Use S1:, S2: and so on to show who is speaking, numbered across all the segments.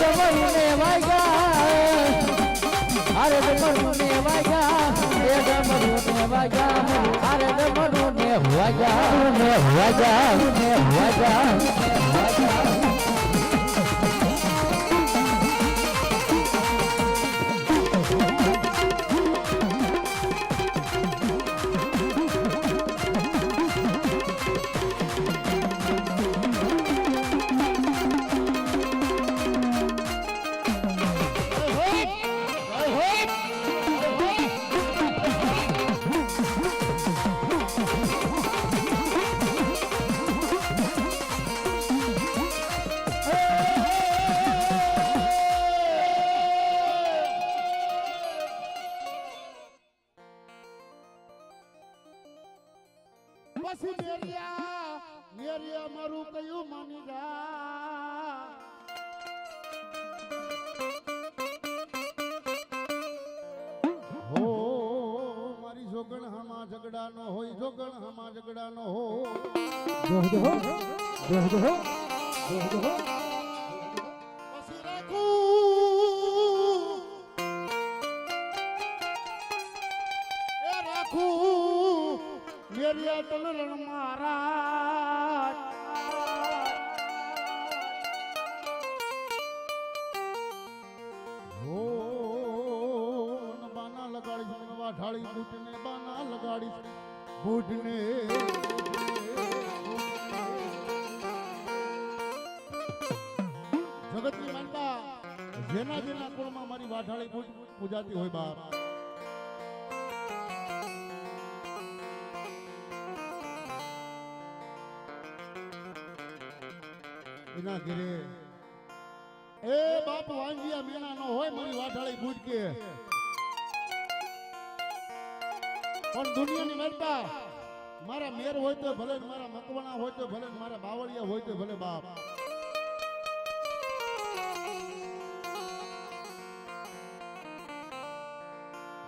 S1: એ
S2: ગમરુને વાગ્યા. અરે ગમરુને વાગ્યા. એ ગમરુને વાગ્યા. અરે ગમરુને વાગ્યા ને વાગ્યા ને વાગ્યા.
S1: પછી મેરિયા મેરિયા મારું કયું માની હો, મારી જોગણ હામાં ઝઘડાનો હોય, જોગણ હામાં ઝઘડાનો હો
S2: જો જો જો જો જો
S1: પછી મેરિયા તલરણ મહારાજ. હો બાના લગાડીશ વાઢાળી બૂટને બાના લગાડીશ. બૂટને. જગતની માનતા, જેના જેના કુળમાં મારી વાઢાળી પૂજ- પૂજાતી હોય બાપ. ઘરે. એ બાપ વાંજિયા મેના નો હોય મારી વાઢાળી પૂજકે પણ દુનિયાની મરતા મારા મેર હોય તો ભલે ને મારા મકવાણા હોય તો ભલે મારા બાવળિયા હોય તો ભલે બાપ.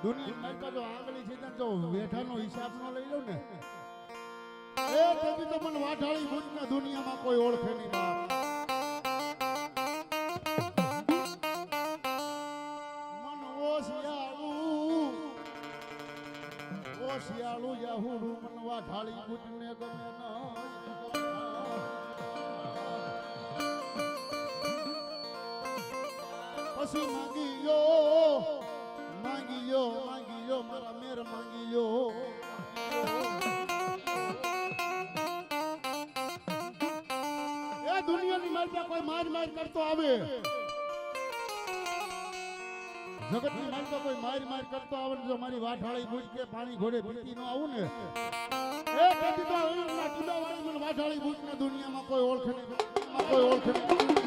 S1: દુનિયા માનતા જો આંગળી છે જો વેઠાનો હિસાબ ન લઈ લઉં ને. એ તેથી તો મને વાઢાળી ભૂતના દુનિયામાં કોઈ ઓળખે નહીં બાપ. યાહુડું ઢાળી વાઢાળી ગમે પછી માંગી યો માંગી યો માંગી યો મારા મેર માંગી યો એ દુનિયાની મારી કોઈ માર માર કરતો આવે. જગતની માનતો કોઈ માર માર કરતો આવે જો મારી વાઠાળી ભૂજ કે પાણી ઘોડે પીતી ન આવું ને. એ કદી તો કીડા વાળી મને વાઢાળી બુજ ને દુનિયામાં કોઈ ઓળખે નહીં કોઈ ઓળખે નહીં.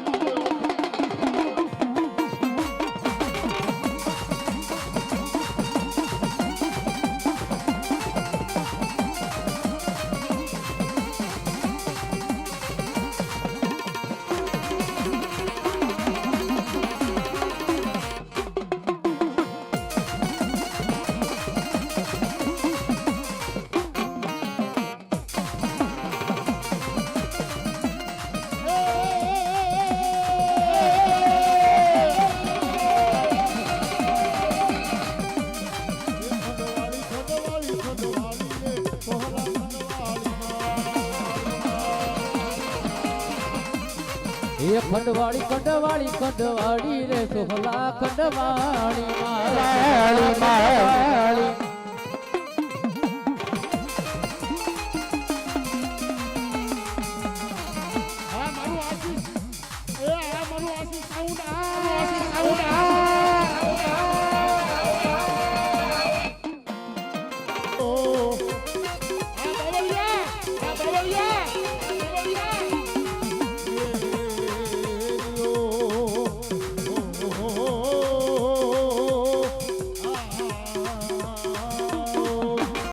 S2: એ ખંડવાળી ખંડવાળી ખંડવાળી રે સોહલા ખંડવાળી માળી માળી